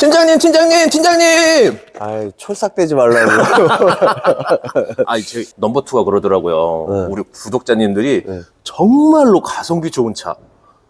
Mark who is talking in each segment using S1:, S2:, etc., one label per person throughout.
S1: 팀장님, 팀장님, 팀장님!
S2: 아이, 촐싹대지 말라고.
S1: 아, 제 넘버 투가 그러더라고요.
S2: 네.
S1: 우리 구독자님들이
S2: 네.
S1: 정말로 가성비 좋은 차.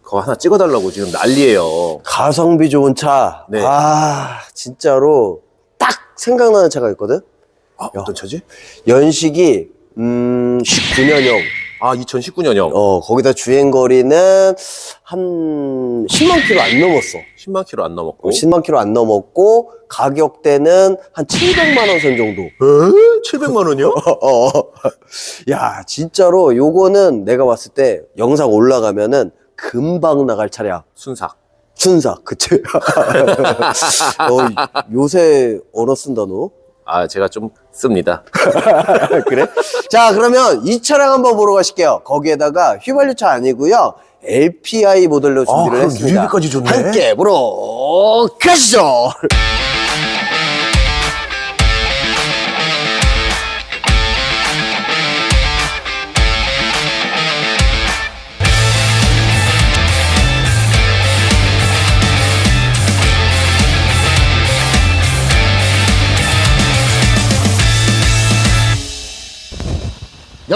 S1: 그거 하나 찍어달라고 지금 난리예요.
S2: 가성비 좋은 차.
S1: 네.
S2: 아, 진짜로 딱 생각나는 차가 있거든?
S1: 아, 어떤 차지?
S2: 연식이, 음, 19년형.
S1: 아, 2019년형.
S2: 어, 거기다 주행거리는 한 10만 킬로 안 넘었어.
S1: 10만 킬로 안 넘었고.
S2: 10만 킬로 안 넘었고, 가격대는 한 700만 원 선 정도.
S1: 에? 700만 원이요?
S2: 어, 어. 야, 진짜로 요거는 내가 봤을 때 영상 올라가면은 금방 나갈 차량.
S1: 순삭.
S2: 순삭, 그치? 어, 요새 언어 쓴다, 너?
S1: 아, 제가 좀 씁니다.
S2: 그래? 자, 그러면 이 차량 한번 보러 가실게요. 거기에다가 휘발유차 아니고요. LPI 모델로 준비를
S1: 그럼
S2: 했습니다.
S1: 유리비까지 좋네.
S2: 함께 보러 가시죠.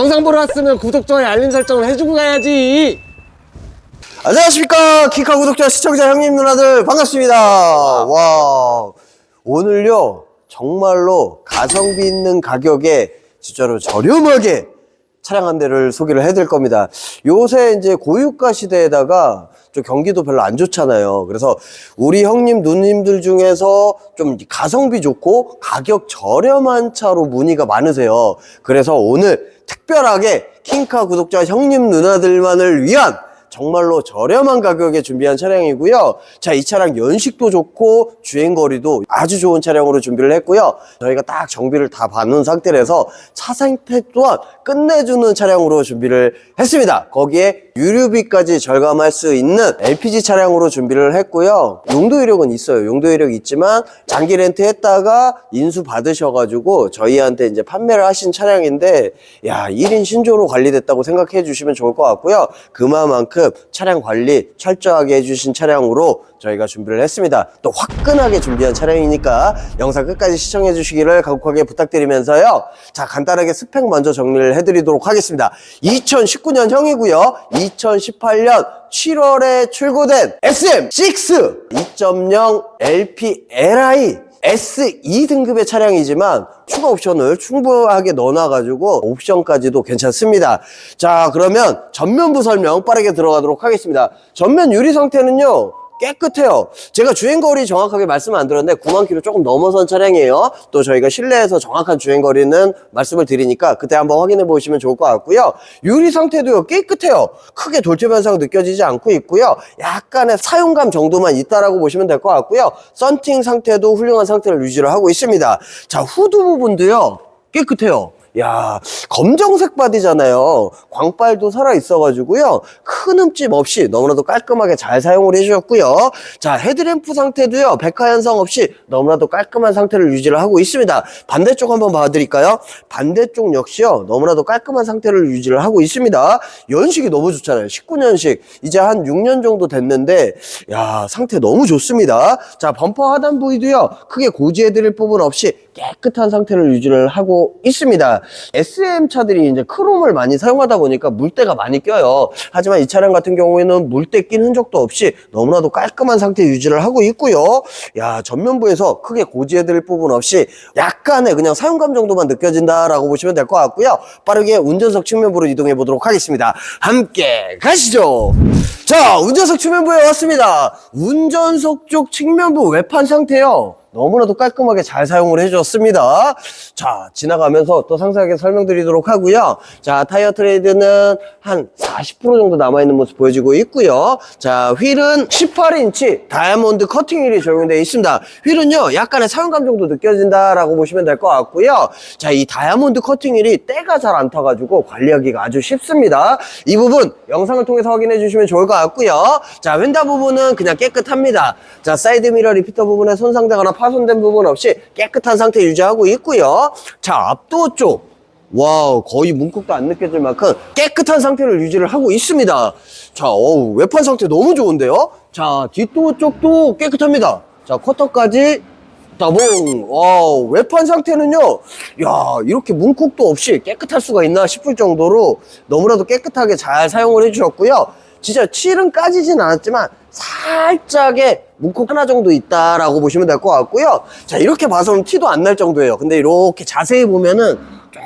S3: 영상 보러 왔으면 구독, 좋아요, 알림 설정을 해주고 가야지.
S2: 안녕하십니까. 키카 구독자, 시청자, 형님, 누나들, 반갑습니다. 와. 오늘요, 정말로 가성비 있는 가격에 진짜로 저렴하게 차량 한 대를 소개를 해드릴 겁니다. 요새 이제 고유가 시대에다가 좀 경기도 별로 안 좋잖아요. 그래서 우리 형님, 누님들 중에서 좀 가성비 좋고 가격 저렴한 차로 문의가 많으세요. 그래서 오늘 특별하게 킹카 구독자 형님, 누나들만을 위한 정말로 저렴한 가격에 준비한 차량이고요. 자, 이 차량 연식도 좋고 주행거리도 아주 좋은 차량으로 준비를 했고요. 저희가 딱 정비를 다 받는 상태라서 차 상태 또한 끝내주는 차량으로 준비를 했습니다. 거기에 유류비까지 절감할 수 있는 LPG 차량으로 준비를 했고요. 용도 이력은 있어요. 용도 이력이 있지만 장기 렌트 했다가 인수 받으셔가지고 저희한테 이제 판매를 하신 차량인데 야 1인 신조로 관리됐다고 생각해 주시면 좋을 것 같고요. 그만큼 차량 관리 철저하게 해주신 차량으로 저희가 준비를 했습니다. 또 화끈하게 준비한 차량이니까 영상 끝까지 시청해 주시기를 간곡하게 부탁드리면서요. 자 간단하게 스펙 먼저 정리를 해드리도록 하겠습니다. 2019년형이고요. 2018년 7월에 출고된 SM6 2.0 LPLI S2 등급의 차량이지만 추가 옵션을 충분하게 넣어놔가지고 옵션까지도 괜찮습니다. 자 그러면 전면부 설명 빠르게 들어가도록 하겠습니다. 전면 유리 상태는요 깨끗해요. 제가 주행거리 정확하게 말씀을 안 드렸는데 9만 킬로 조금 넘어선 차량이에요. 또 저희가 실내에서 정확한 주행거리는 말씀을 드리니까 그때 한번 확인해 보시면 좋을 것 같고요. 유리 상태도요 깨끗해요. 크게 돌체 변상 느껴지지 않고 있고요. 약간의 사용감 정도만 있다라고 보시면 될 것 같고요. 썬팅 상태도 훌륭한 상태를 유지를 하고 있습니다. 자 후드 부분도요 깨끗해요. 야 검정색 바디잖아요. 광빨도 살아 있어가지고요. 큰 흠집 없이 너무나도 깔끔하게 잘 사용을 해주셨고요. 자 헤드램프 상태도요. 백화 현상 없이 너무나도 깔끔한 상태를 유지를 하고 있습니다. 반대쪽 한번 봐드릴까요? 반대쪽 역시요. 너무나도 깔끔한 상태를 유지를 하고 있습니다. 연식이 너무 좋잖아요. 19년식. 이제 한 6년 정도 됐는데 야 상태 너무 좋습니다. 자 범퍼 하단 부위도요. 크게 고지해드릴 부분 없이 깨끗한 상태를 유지를 하고 있습니다. SM 차들이 이제 크롬을 많이 사용하다 보니까 물때가 많이 껴요. 하지만 이 차량 같은 경우에는 물때 낀 흔적도 없이 너무나도 깔끔한 상태 유지를 하고 있고요. 야 전면부에서 크게 고지해드릴 부분 없이 약간의 그냥 사용감 정도만 느껴진다라고 보시면 될 것 같고요. 빠르게 운전석 측면부로 이동해 보도록 하겠습니다. 함께 가시죠. 자 운전석 측면부에 왔습니다. 운전석 쪽 측면부 외판 상태요. 너무나도 깔끔하게 잘 사용을 해줬습니다. 자, 지나가면서 또 상세하게 설명드리도록 하고요. 자, 타이어 트레이드는 한 40% 정도 남아있는 모습 보여지고 있고요. 자, 휠은 18인치 다이아몬드 커팅 휠이 적용되어 있습니다. 휠은요, 약간의 사용감 정도 느껴진다라고 보시면 될 것 같고요. 자, 이 다이아몬드 커팅 휠이 때가 잘 안 타가지고 관리하기가 아주 쉽습니다. 이 부분 영상을 통해서 확인해 주시면 좋을 것 같고요. 자, 휀다 부분은 그냥 깨끗합니다. 자, 사이드 미러 리피터 부분에 손상되거나 파손된 부분 없이 깨끗한 상태 유지하고 있고요. 자, 앞도 쪽. 와우, 거의 문콕도 안 느껴질 만큼 깨끗한 상태를 유지를 하고 있습니다. 자, 어우, 외판 상태 너무 좋은데요? 자, 뒷도 쪽도 깨끗합니다. 자, 쿼터까지 따봉. 와, 외판 상태는요. 야, 이렇게 문콕도 없이 깨끗할 수가 있나 싶을 정도로 너무나도 깨끗하게 잘 사용을 해주셨고요. 진짜 칠은 까지진 않았지만 살짝의 문콕 하나 정도 있다라고 보시면 될 것 같고요. 자, 이렇게 봐서는 티도 안 날 정도예요. 근데 이렇게 자세히 보면은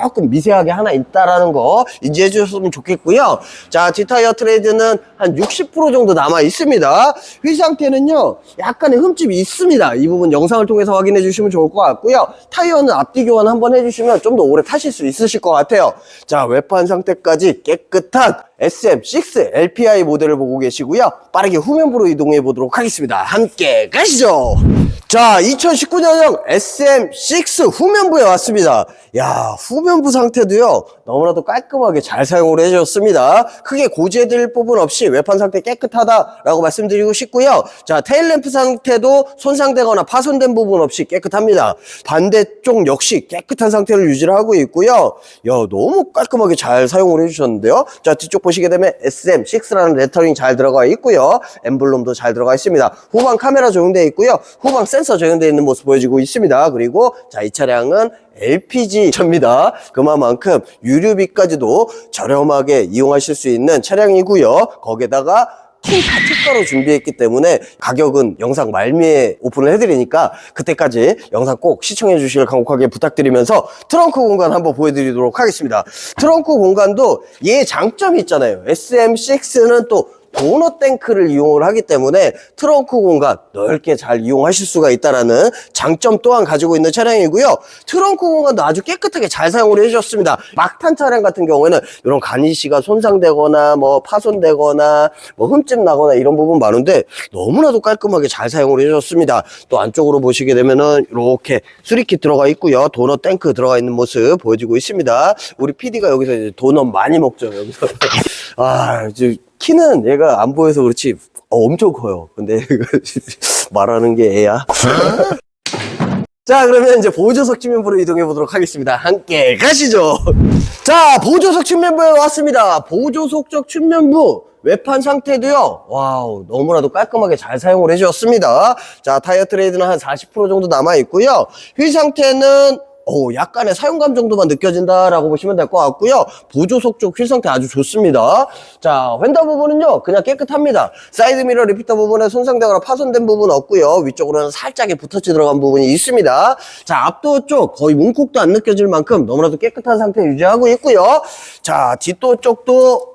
S2: 조금 미세하게 하나 있다라는 거 인지해 주셨으면 좋겠고요. 자, 뒷타이어 트레이드는 한 60% 정도 남아 있습니다. 휠 상태는요, 약간의 흠집이 있습니다. 이 부분 영상을 통해서 확인해 주시면 좋을 것 같고요. 타이어는 앞뒤 교환 한번 해주시면 좀 더 오래 타실 수 있으실 것 같아요. 자, 외판 상태까지 깨끗한 SM6 LPI 모델을 보고 계시고요. 빠르게 후면부로 이동해 보도록 하겠습니다. 함께 가시죠. 자, 2019년형 SM6 후면부에 왔습니다. 야, 후면부 상태도요, 너무나도 깔끔하게 잘 사용을 해주셨습니다. 크게 고지해드릴 부분 없이 외판 상태 깨끗하다라고 말씀드리고 싶고요. 자, 테일램프 상태도 손상되거나 파손된 부분 없이 깨끗합니다. 반대쪽 역시 깨끗한 상태를 유지를 하고 있고요. 야, 너무 깔끔하게 잘 사용을 해주셨는데요. 자, 뒤쪽 보시게 되면 SM6라는 레터링 잘 들어가 있고요. 엠블럼도 잘 들어가 있습니다. 후방 카메라 적용되어 있고요. 후방 센서 적용되어 있는 모습 보여지고 있습니다. 그리고 자, 이 차량은 LPG입니다. 그만큼 유류비까지도 저렴하게 이용하실 수 있는 차량이고요. 거기에다가 킹카 특가로 준비했기 때문에 가격은 영상 말미에 오픈을 해드리니까 그때까지 영상 꼭 시청해 주시길 간곡하게 부탁드리면서 트렁크 공간 한번 보여드리도록 하겠습니다. 트렁크 공간도 얘 장점이 있잖아요. SM6는 또 도넛 탱크를 이용을 하기 때문에 트렁크 공간 넓게 잘 이용하실 수가 있다라는 장점 또한 가지고 있는 차량이고요. 트렁크 공간도 아주 깨끗하게 잘 사용을 해주셨습니다. 막탄 차량 같은 경우에는 이런 가니시가 손상되거나 뭐 파손되거나 뭐 흠집 나거나 이런 부분 많은데 너무나도 깔끔하게 잘 사용을 해주셨습니다. 또 안쪽으로 보시게 되면은 이렇게 수리킷 들어가 있고요. 도넛 탱크 들어가 있는 모습 보여지고 있습니다. 우리 PD가 여기서 이제 도넛 많이 먹죠. 여기서 아 이제 키는 얘가 안 보여서 그렇지 어, 엄청 커요. 근데 말하는 게 애야. 자, 그러면 이제 보조석 측면부로 이동해 보도록 하겠습니다. 함께 가시죠. 자, 보조석 측면부에 왔습니다. 보조석 쪽 측면부 외판 상태도요. 와우, 너무나도 깔끔하게 잘 사용을 해주셨습니다. 자, 타이어 트레이드는 한 40% 정도 남아 있고요. 휠 상태는 오, 약간의 사용감 정도만 느껴진다라고 보시면 될 것 같고요. 보조석 쪽 휠 상태 아주 좋습니다. 자, 휀더 부분은요, 그냥 깨끗합니다. 사이드미러 리피터 부분에 손상되거나 파손된 부분 없고요. 위쪽으로는 살짝의 붓터치 들어간 부분이 있습니다. 자, 앞도 쪽 거의 문콕도 안 느껴질 만큼 너무나도 깨끗한 상태 유지하고 있고요. 자, 뒷도 쪽도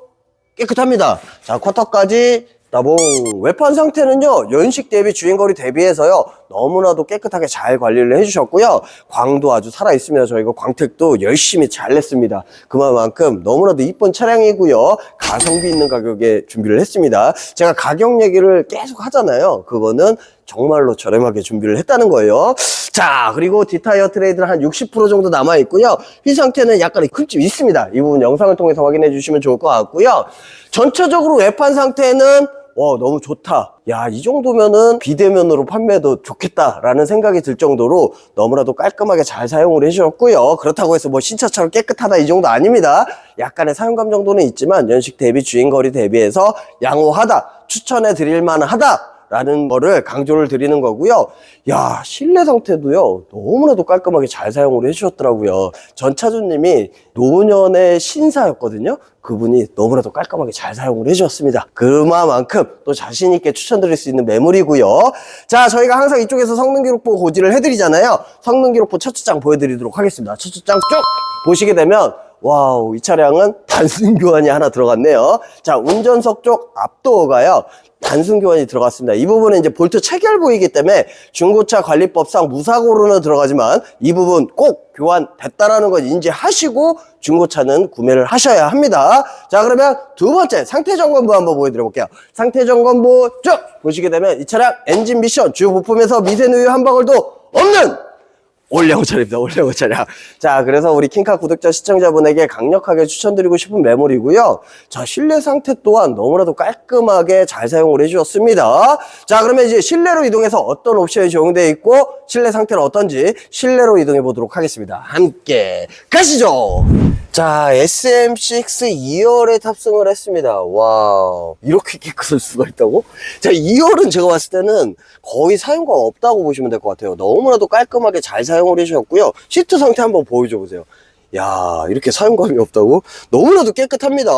S2: 깨끗합니다. 자, 쿼터까지 따봉. 외판 상태는요, 연식 대비 주행거리 대비해서요, 너무나도 깨끗하게 잘 관리를 해주셨고요. 광도 아주 살아있습니다. 저희가 광택도 열심히 잘 냈습니다. 그만큼 너무나도 이쁜 차량이고요. 가성비 있는 가격에 준비를 했습니다. 제가 가격 얘기를 계속 하잖아요. 그거는 정말로 저렴하게 준비를 했다는 거예요. 자, 그리고 뒷타이어 트레이드는 한 60% 정도 남아있고요. 휠 상태는 약간의 흠집이 있습니다. 이 부분 영상을 통해서 확인해 주시면 좋을 것 같고요. 전체적으로 외판 상태는 와, 너무 좋다. 야, 이 정도면은 비대면으로 판매도 좋겠다라는 생각이 들 정도로 너무나도 깔끔하게 잘 사용을 해주셨고요. 그렇다고 해서 뭐 신차처럼 깨끗하다 이 정도 아닙니다. 약간의 사용감 정도는 있지만 연식 대비 주행거리 대비해서 양호하다. 추천해 드릴 만하다. 라는 거를 강조를 드리는 거고요. 야, 실내 상태도요. 너무나도 깔끔하게 잘 사용을 해주셨더라고요. 전 차주님이 노년의 신사였거든요. 그분이 너무나도 깔끔하게 잘 사용을 해주셨습니다. 그만큼 또 자신 있게 추천드릴 수 있는 매물이고요. 자, 저희가 항상 이쪽에서 성능 기록부 고지를 해드리잖아요. 성능 기록부 첫 주장 보여드리도록 하겠습니다. 첫 주장 쭉 보시게 되면 와우, 이 차량은 단순 교환이 하나 들어갔네요. 자, 운전석 쪽 앞도어가요. 단순 교환이 들어갔습니다. 이 부분은 이제 볼트 체결부이기 때문에 중고차 관리법상 무사고로는 들어가지만 이 부분 꼭 교환됐다라는 걸 인지하시고 중고차는 구매를 하셔야 합니다. 자, 그러면 두 번째 상태 점검부 한번 보여드려 볼게요. 상태 점검부 쭉 보시게 되면 이 차량 엔진 미션 주 부품에서 미세누유 한 방울도 없는 올레오 차량입니다. 올레오 차량. 자, 그래서 우리 킹카 구독자 시청자분에게 강력하게 추천드리고 싶은 매물이고요. 자, 실내 상태 또한 너무나도 깔끔하게 잘 사용을 해주셨습니다. 자, 그러면 이제 실내로 이동해서 어떤 옵션이 적용되어 있고 실내 상태는 어떤지 실내로 이동해 보도록 하겠습니다. 함께 가시죠. 자, SM6 2열에 탑승을 했습니다. 와, 이렇게 깨끗할 수가 있다고? 자, 2열은 제가 봤을 때는 거의 사용감 없다고 보시면 될 것 같아요. 너무나도 깔끔하게 잘 사용을 해주셨고요. 시트 상태 한번 보여줘 보세요. 야, 이렇게 사용감이 없다고? 너무나도 깨끗합니다.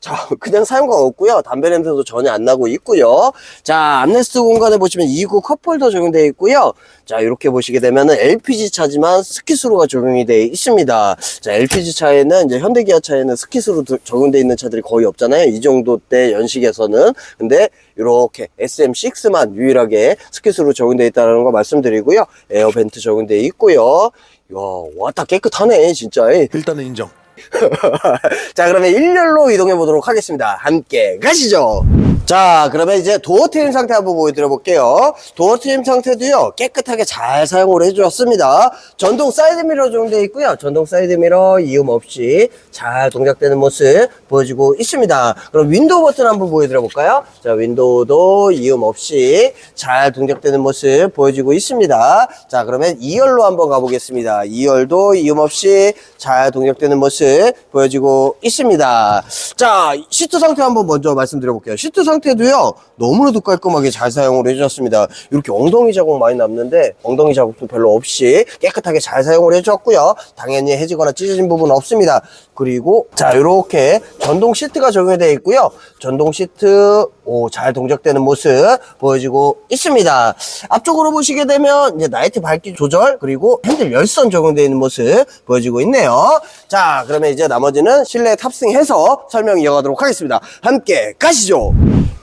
S2: 자, 그냥 사용감 없고요. 담배 냄새도 전혀 안 나고 있고요. 자, 암레스트 공간에 보시면 2구 컵홀더 적용되어 있고요. 자, 이렇게 보시게 되면은 LPG 차지만 스키스루가 적용이 되어 있습니다. 자, LPG 차에는 이제 현대기아 차에는 스키스루 도- 적용되어 있는 차들이 거의 없잖아요. 이 정도 때 연식에서는. 근데 이렇게 SM6만 유일하게 스키스루 적용되어 있다는 거 말씀드리고요. 에어벤트 적용되어 있고요. 야, 왔다 깨끗하네, 진짜.
S4: 일단은 인정.
S2: 자, 그러면 1열로 이동해 보도록 하겠습니다. 함께 가시죠. 자, 그러면 이제 도어 트림 상태 한번 보여드려 볼게요. 도어 트림 상태도요, 깨끗하게 잘 사용을 해주었습니다. 전동 사이드 미러 적용되어 있고요. 전동 사이드 미러 이음 없이 잘 동작되는 모습 보여주고 있습니다. 그럼 윈도우 버튼 한번 보여드려 볼까요? 자, 윈도우도 이음 없이 잘 동작되는 모습 보여주고 있습니다. 자, 그러면 2열로 한번 가보겠습니다. 2열도 이음 없이 잘 동작되는 모습 보여지고 있습니다. 자, 시트 상태 한번 먼저 말씀드려 볼게요. 시트 상태 도요, 너무나도 깔끔하게 잘 사용을 해주셨습니다. 이렇게 엉덩이 자국 많이 남는데, 엉덩이 자국도 별로 없이 깨끗하게 잘 사용을 해주셨고요. 당연히 해지거나 찢어진 부분 없습니다. 그리고, 자, 이렇게 전동 시트가 적용되어 있고요. 전동 시트, 오, 잘 동작되는 모습 보여지고 있습니다. 앞쪽으로 보시게 되면, 이제 나이트 밝기 조절, 그리고 핸들 열선 적용되어 있는 모습 보여지고 있네요. 자, 그러면 이제 나머지는 실내 탑승해서 설명 이어가도록 하겠습니다. 함께 가시죠.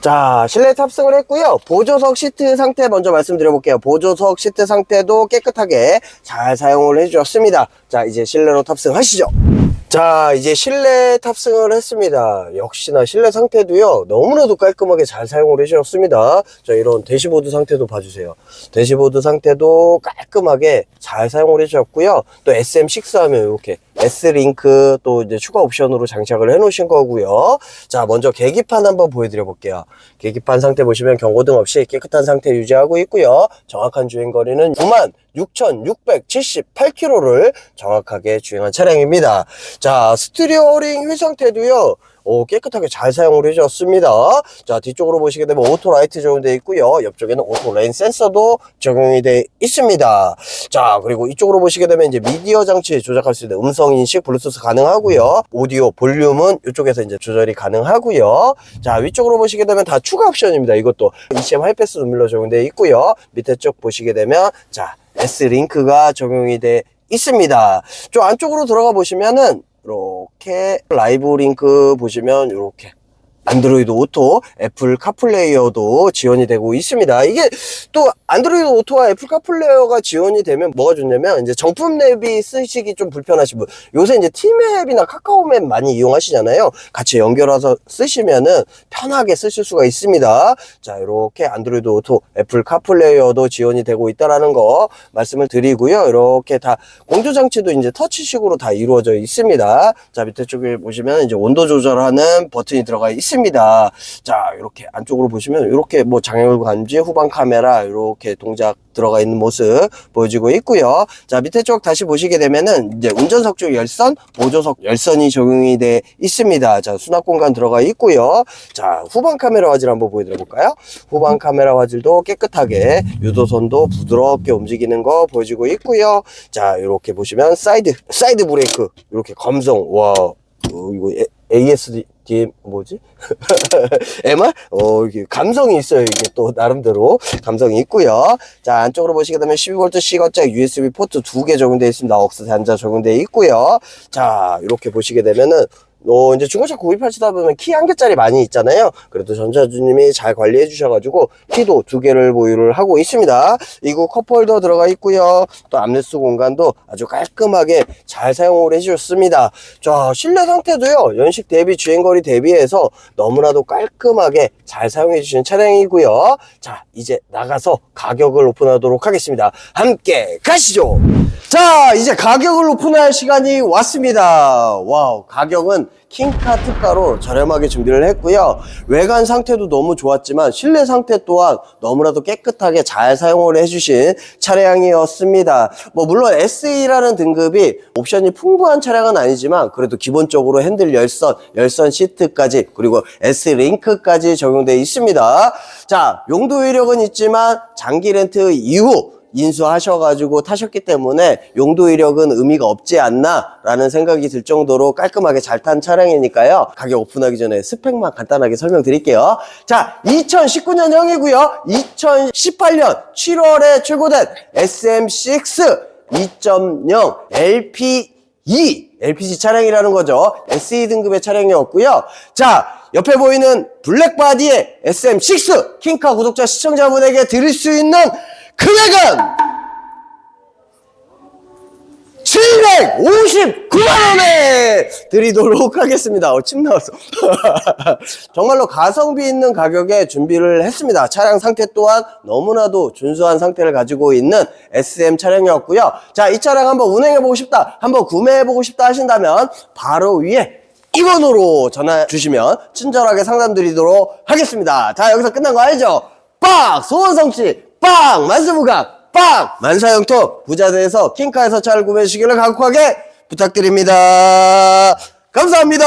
S2: 자, 실내 탑승을 했고요. 보조석 시트 상태 먼저 말씀드려 볼게요. 보조석 시트 상태도 깨끗하게 잘 사용을 해주었습니다. 자, 이제 실내로 탑승하시죠. 자, 이제 실내 탑승을 했습니다. 역시나 실내 상태도요, 너무나도 깔끔하게 잘 사용을 해주셨습니다. 자, 이런 대시보드 상태도 봐주세요. 대시보드 상태도 깔끔하게 잘 사용을 해주셨고요. 또 SM6 하면 이렇게 S링크 또 이제 추가 옵션으로 장착을 해 놓으신 거고요. 자, 먼저 계기판 한번 보여드려 볼게요. 계기판 상태 보시면 경고등 없이 깨끗한 상태 유지하고 있고요. 정확한 주행거리는 96,678km를 정확하게 주행한 차량입니다. 자, 스티리어링 휠 상태도요. 오, 깨끗하게 잘 사용을 해주셨습니다. 자, 뒤쪽으로 보시게 되면 오토 라이트 적용되어 있고요. 옆쪽에는 오토 레인 센서도 적용이 되어 있습니다. 자, 그리고 이쪽으로 보시게 되면 이제 미디어 장치 조작할 수 있는 음성 인식, 블루투스 가능하고요. 오디오 볼륨은 이쪽에서 이제 조절이 가능하고요. 자, 위쪽으로 보시게 되면 다 추가 옵션입니다. 이것도 ECM 하이패스 눈밀러 적용되어 있고요. 밑에 쪽 보시게 되면 자, S 링크가 적용이 되어 있습니다. 좀 안쪽으로 들어가 보시면은 이렇게 라이브 링크 보시면 이렇게 안드로이드 오토, 애플 카플레이어도 지원이 되고 있습니다. 이게 또 안드로이드 오토와 애플 카플레이어가 지원이 되면 뭐가 좋냐면 이제 정품 앱이 쓰시기 좀 불편하신 분 요새 이제 팀앱이나 카카오맵 많이 이용하시잖아요. 같이 연결해서 쓰시면은 편하게 쓰실 수가 있습니다. 자, 이렇게 안드로이드 오토, 애플 카플레이어도 지원이 되고 있다라는 거 말씀을 드리고요. 이렇게 다 공조 장치도 이제 터치식으로 다 이루어져 있습니다. 자, 밑에 쪽에 보시면 이제 온도 조절하는 버튼이 들어가 있습니다. 자, 이렇게 안쪽으로 보시면 이렇게 뭐 장애물 감지, 후방 카메라 이렇게 동작 들어가 있는 모습 보여지고 있고요. 자, 밑에 쪽 다시 보시게 되면은 이제 운전석 쪽 열선, 보조석 열선이 적용이 돼 있습니다. 자, 수납 공간 들어가 있고요. 자, 후방 카메라 화질 한번 보여드려 볼까요? 후방 카메라 화질도 깨끗하게 유도선도 부드럽게 움직이는 거 보여지고 있고요. 자, 이렇게 보시면 사이드 사이드 브레이크 이렇게 검성 와 어, 이거 에- ASD 뭐지? MR? 어, 이게 감성이 있어요. 이게 또 나름대로 감성이 있고요. 자, 안쪽으로 보시게 되면 12V C거짝 USB 포트 두 개 적용되어 있습니다. 억스 단자 적용되어 있고요. 자, 이렇게 보시게 되면은 어, 이제 중고차 구입하시다 보면 키 한 개짜리 많이 있잖아요. 그래도 전차주님이 잘 관리해 주셔가지고 키도 두 개를 보유를 하고 있습니다. 이거 컵홀더 들어가 있고요. 또 암레스 공간도 아주 깔끔하게 잘 사용을 해주셨습니다. 자, 실내 상태도요. 연식 대비 주행거리 대비해서 너무나도 깔끔하게 잘 사용해 주시는 차량이고요. 자, 이제 나가서 가격을 오픈하도록 하겠습니다. 함께 가시죠. 자, 이제 가격을 오픈할 시간이 왔습니다. 와우, 가격은 킹카 특가로 저렴하게 준비를 했고요. 외관 상태도 너무 좋았지만 실내 상태 또한 너무나도 깨끗하게 잘 사용을 해주신 차량이었습니다. 뭐 물론 SE라는 등급이 옵션이 풍부한 차량은 아니지만 그래도 기본적으로 핸들 열선, 열선 시트까지 그리고 S 링크까지 적용되어 있습니다. 자, 용도 이력은 있지만 장기 렌트 이후 인수하셔가지고 타셨기 때문에 용도 이력은 의미가 없지 않나라는 생각이 들 정도로 깔끔하게 잘 탄 차량이니까요. 가격 오픈하기 전에 스펙만 간단하게 설명드릴게요. 자, 2019년형이고요. 2018년 7월에 출고된 SM6 2.0 LP2 LPG 차량이라는 거죠. SE 등급의 차량이었고요. 자, 옆에 보이는 블랙바디의 SM6 킹카 구독자 시청자분에게 드릴 수 있는 금액은 759만원에 드리도록 하겠습니다. 어, 침 나왔어. 정말로 가성비 있는 가격에 준비를 했습니다. 차량 상태 또한 너무나도 준수한 상태를 가지고 있는 SM 차량이었고요. 자, 이 차량 한번 운행해보고 싶다, 한번 구매해보고 싶다 하신다면 바로 위에 이 번호로 전화 주시면 친절하게 상담 드리도록 하겠습니다. 자, 여기서 끝난 거 알죠? 빡! 소원성씨! 빡! 만수무강! 빡! 만사형통 부자대에서 킹카에서 차를 구매해 주시기를 간곡하게 부탁드립니다. 감사합니다.